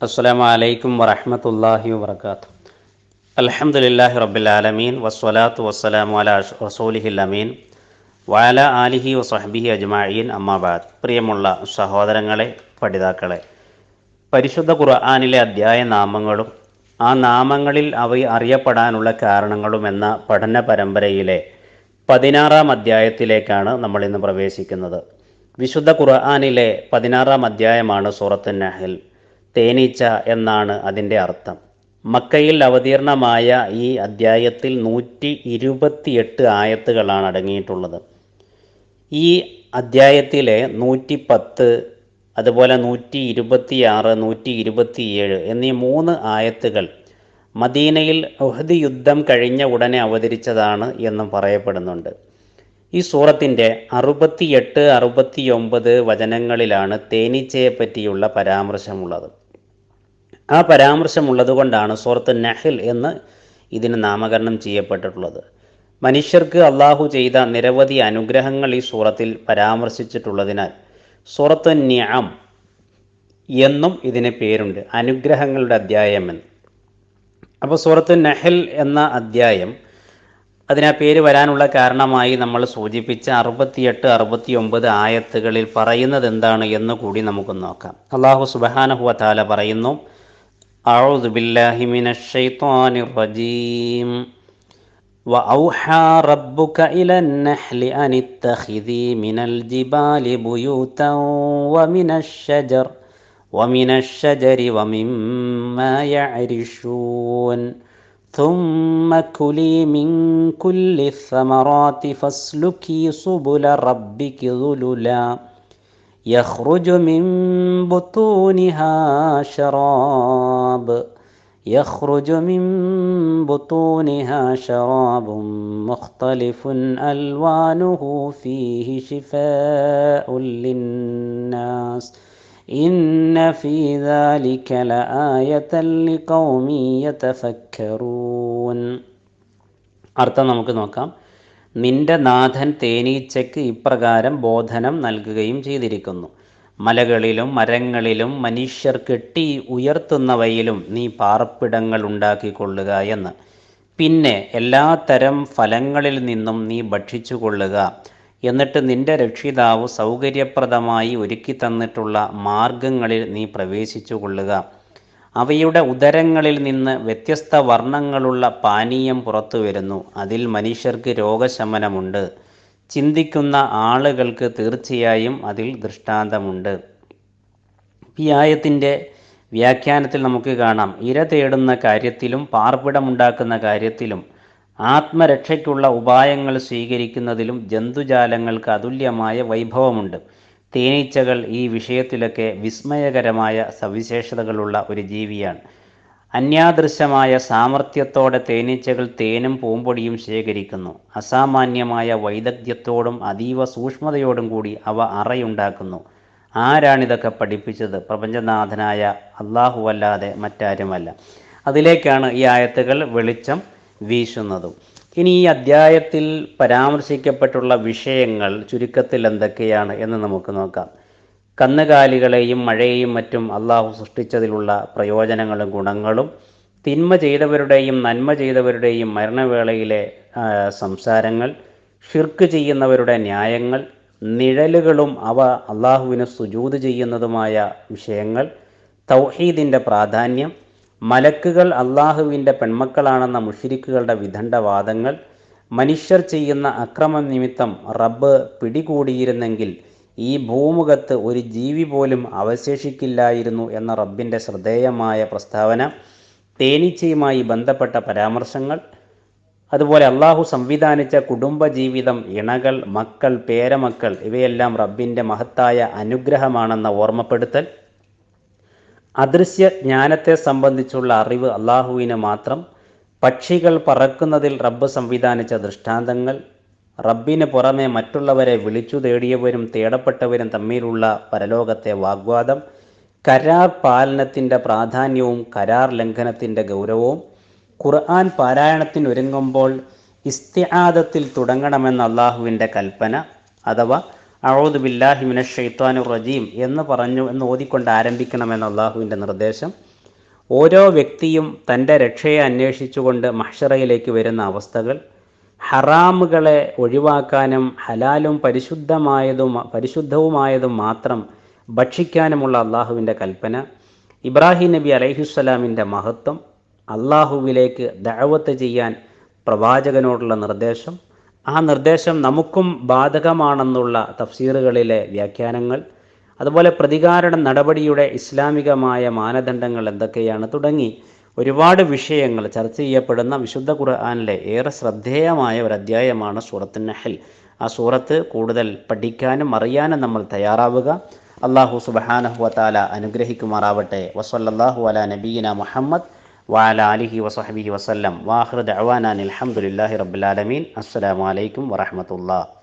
അസ്സാം വലൈക്കും വറഹമത്തല്ലാഹി വാത്തു അലഹമുല്ലാഹി റബുലാലമീൻ വസ്വലാത്തു വസ്സലാമു അലാ റസൂലിഹി അമീൻ. വാല ആലിഹി വസഹബിഹി അജ്മായീൻ അമ്മാബാദ് പ്രിയമുള്ള സഹോദരങ്ങളെ പഠിതാക്കളെ പരിശുദ്ധ ഖുർആാനിലെ അധ്യായ നാമങ്ങളും ആ നാമങ്ങളിൽ അവ അറിയപ്പെടാനുള്ള കാരണങ്ങളും എന്ന പഠന പരമ്പരയിലെ പതിനാറാം അധ്യായത്തിലേക്കാണ് നമ്മൾ ഇന്ന് പ്രവേശിക്കുന്നത്. വിശുദ്ധ ഖുർആാനിലെ പതിനാറാം അധ്യായമാണ് സൂറത്ത് നഹൽ. തേനീച്ച എന്നാണ് അതിന്റെ അർത്ഥം. മക്കയിൽ അവതീർണമായ ഈ അധ്യായത്തിൽ നൂറ്റി ഇരുപത്തിയെട്ട് ആയത്തുകളാണ് അടങ്ങിയിട്ടുള്ളത്. ഈ അധ്യായത്തിലെ നൂറ്റി പത്ത് അതുപോലെ നൂറ്റി ഇരുപത്തിയാറ് നൂറ്റി ഇരുപത്തിയേഴ് എന്നീ മൂന്ന് ആയത്തുകൾ മദീനയിൽ ഒഹദ് യുദ്ധം കഴിഞ്ഞ ഉടനെ അവതരിച്ചതാണ് എന്നും പറയപ്പെടുന്നുണ്ട്. ഈ സൂറത്തിന്റെ അറുപത്തിയെട്ട് അറുപത്തിയൊമ്പത് വചനങ്ങളിലാണ് തേനീച്ചയെ പറ്റിയുള്ള പരാമർശമുള്ളത്. ആ പരാമർശമുള്ളത് കൊണ്ടാണ് സൂറത്ത് നഹൽ എന്ന് ഇതിന് നാമകരണം ചെയ്യപ്പെട്ടിട്ടുള്ളത്. മനുഷ്യർക്ക് അള്ളാഹു ചെയ്ത നിരവധി അനുഗ്രഹങ്ങൾ ഈ സൂറത്തിൽ പരാമർശിച്ചിട്ടുള്ളതിനാൽ സൂറത്ത് ന്യാം എന്നും ഇതിന് പേരുണ്ട്. അനുഗ്രഹങ്ങളുടെ അധ്യായം എന്ന് അപ്പോൾ സൂറത്ത് നഹൽ എന്ന അധ്യായം അതിനാ പേര് വരാനുള്ള കാരണമായി നമ്മൾ സൂചിപ്പിച്ച അറുപത്തിയെട്ട് അറുപത്തി ഒമ്പത് ആയത്തുകളിൽ പറയുന്നത് എന്താണ് എന്ന് കൂടി നമുക്ക് നോക്കാം അള്ളാഹു സുബഹാനഹുവ താല പറയുന്നു أعوذ بالله من الشيطان الرجيم وأوحى ربك إلى النحل أن اتخذي من الجبال بيوتا ومن الشجر ومن الشجر ومما يعرشون. ثم كلي من كل الثمرات فاسلكي سبل ربك ذللا. يخرج من بطونها شراب. يخرج من بطونها شراب مختلف ألوانه فيه شفاء للناس. إن في ذلك لآية لقوم يتفكرون അർത്ഥം നമുക്ക് നോക്കാം നിന്റെ നാഥൻ തേനീച്ചയ്ക്ക് ഇപ്രകാരം ബോധനം നൽകുകയും ചെയ്തിരിക്കുന്നു മലകളിലും മരങ്ങളിലും മനുഷ്യർ കെട്ടി ഉയർത്തുന്നവയിലും നീ പാർപ്പിടങ്ങൾ ഉണ്ടാക്കിക്കൊള്ളുക എന്ന് പിന്നെ എല്ലാ തരം ഫലങ്ങളിൽ നിന്നും നീ ഭക്ഷിച്ചു കൊള്ളുക എന്നിട്ട് നിന്റെ രക്ഷിതാവ് സൗകര്യപ്രദമായി ഒരുക്കി തന്നിട്ടുള്ള മാർഗങ്ങളിൽ നീ പ്രവേശിച്ചു കൊള്ളുക അവയുടെ ഉദരങ്ങളിൽ നിന്ന് വ്യത്യസ്ത വർണങ്ങളുള്ള പാനീയം പുറത്തു വരുന്നു. അതിൽ മനുഷ്യർക്ക് രോഗശമനമുണ്ട്. ചിന്തിക്കുന്ന ആളുകൾക്ക് തീർച്ചയായും അതിൽ ദൃഷ്ടാന്തമുണ്ട്. ഈ ആയത്തിന്റെ വ്യാഖ്യാനത്തിൽ നമുക്ക് കാണാം. ഇര തേടുന്ന കാര്യത്തിലും പാർപ്പിടമുണ്ടാക്കുന്ന കാര്യത്തിലും ആത്മരക്ഷയ്ക്കുള്ള ഉപായങ്ങൾ സ്വീകരിക്കുന്നതിലും ജന്തുജാലങ്ങൾക്ക് അതുല്യമായ വൈഭവമുണ്ട്. തേനീച്ചകൾ ഈ വിഷയത്തിലൊക്കെ വിസ്മയകരമായ സവിശേഷതകളുള്ള ഒരു ജീവിയാണ്. അന്യാദൃശ്യമായ സാമർഥ്യത്തോടെ തേനീച്ചകൾ തേനും പൂമ്പൊടിയും ശേഖരിക്കുന്നു. അസാമാന്യമായ വൈദഗ്ധ്യത്തോടും അതീവ സൂക്ഷ്മതയോടും കൂടി അവ അറയുണ്ടാക്കുന്നു. ആരാണിതൊക്കെ പഠിപ്പിച്ചത്? പ്രപഞ്ചനാഥനായ അല്ലാഹുവല്ലാതെ മറ്റാരുമല്ല. അതിലേക്കാണ് ഈ ആയത്തുകൾ വെളിച്ചം. വീശുന്നതും. ഇനി ഈ അധ്യായത്തിൽ പരാമർശിക്കപ്പെട്ടുള്ള വിഷയങ്ങൾ ചുരുക്കത്തിൽ എന്തൊക്കെയാണ് എന്ന് നമുക്ക് നോക്കാം. കന്നുകാലികളെയും മഴയെയും മറ്റും അള്ളാഹു സൃഷ്ടിച്ചതിലുള്ള പ്രയോജനങ്ങളും ഗുണങ്ങളും തിന്മ ചെയ്തവരുടെയും നന്മ ചെയ്തവരുടെയും മരണവേളയിലെ സംസാരങ്ങൾ ഷിർക്ക് ചെയ്യുന്നവരുടെ ന്യായങ്ങൾ നിഴലുകളും അവ അള്ളാഹുവിന് സുജൂത് ചെയ്യുന്നതുമായ വിഷയങ്ങൾ തൗഹീദിന്റെ പ്രാധാന്യം മലക്കുകൾ അള്ളാഹുവിന്റെ പെൺമക്കളാണെന്ന മുഷിരിക്കുകളുടെ വിദണ്ഡവാദങ്ങൾ മനുഷ്യർ ചെയ്യുന്ന അക്രമം നിമിത്തം റബ്ബ് പിടികൂടിയിരുന്നെങ്കിൽ ഈ ഭൂമുഖത്ത് ഒരു ജീവി പോലും അവശേഷിക്കില്ലായിരുന്നു എന്ന റബ്ബിന്റെ ശ്രദ്ധേയമായ പ്രസ്താവന തേനീച്ചയുമായി ബന്ധപ്പെട്ട പരാമർശങ്ങൾ അതുപോലെ അള്ളാഹു സംവിധാനിച്ച കുടുംബജീവിതം ഇണകൾ മക്കൾ പേരമക്കൾ ഇവയെല്ലാം റബ്ബിന്റെ മഹത്തായ അനുഗ്രഹമാണെന്ന ഓർമ്മപ്പെടുത്തൽ. അദൃശ്യ ജ്ഞാനത്തെ സംബന്ധിച്ചുള്ള അറിവ് അള്ളാഹുവിന് മാത്രം പക്ഷികൾ പറക്കുന്നതിൽ റബ്ബ് സംവിധാനിച്ച ദൃഷ്ടാന്തങ്ങൾ റബ്ബിന് പുറമെ മറ്റുള്ളവരെ വിളിച്ചു തേടിയവരും തേടപ്പെട്ടവരും തമ്മിലുള്ള പരലോകത്തെ വാഗ്വാദം കരാർ പാലനത്തിന്റെ പ്രാധാന്യവും കരാർ ലംഘനത്തിന്റെ ഗൗരവവും ഖുർആൻ പാരായണത്തിനൊരുങ്ങുമ്പോൾ ഇസ്തിആദത്തിൽ തുടങ്ങണമെന്ന അള്ളാഹുവിന്റെ കൽപ്പന അഥവാ അഊദ് ബില്ലാഹി മിന ഷെയ്ത്താനു റജീം എന്ന് പറഞ്ഞു എന്ന് ഓതിക്കൊണ്ട് ആരംഭിക്കണമെന്ന അള്ളാഹുവിന്റെ നിർദ്ദേശം. ഓരോ വ്യക്തിയും തന്റെ രക്ഷയെ അന്വേഷിച്ചുകൊണ്ട് മഹ്ഷറയിലേക്ക് വരുന്ന അവസ്ഥകൾ ഹറാമുകളെ ഒഴിവാക്കാനും ഹലാലും പരിശുദ്ധമായതും പരിശുദ്ധവുമായതും മാത്രം ഭക്ഷിക്കാനുമുള്ള അള്ളാഹുവിന്റെ കൽപ്പന ഇബ്രാഹിം നബി അലൈഹിസ്സലാമിന്റെ മഹത്വം അള്ളാഹുവിലേക്ക് ദഴവത്ത് ചെയ്യാൻ പ്രവാചകനോടുള്ള നിർദ്ദേശം ആ നിർദ്ദേശം നമുക്കും ബാധകമാണെന്നുള്ള തഫ്സീറുകളിലെ വ്യാഖ്യാനങ്ങൾ അതുപോലെ പ്രതികാരണ നടപടിയുടെ ഇസ്ലാമികമായ മാനദണ്ഡങ്ങൾ എന്തൊക്കെയാണ് തുടങ്ങി ഒരുപാട് വിഷയങ്ങൾ ചർച്ച ചെയ്യപ്പെടുന്ന വിശുദ്ധ ഖുർആാനിലെ ഏറെ ശ്രദ്ധേയമായ ഒരു അധ്യായമാണ് സൂറത്ത് നഹൽ. ആ സൂറത്ത് കൂടുതൽ പഠിക്കാനും അറിയാനും നമ്മൾ തയ്യാറാവുക. അള്ളാഹു സുബാനഹുവ താല അനുഗ്രഹിക്കുമാറാവട്ടെ. വസല്ലല്ലാഹു അല നബീന മുഹമ്മദ് وعلى آله وصحبه وسلم. وآخر دعوانا الحمد لله رب العالمين. السلام عليكم ورحمة الله.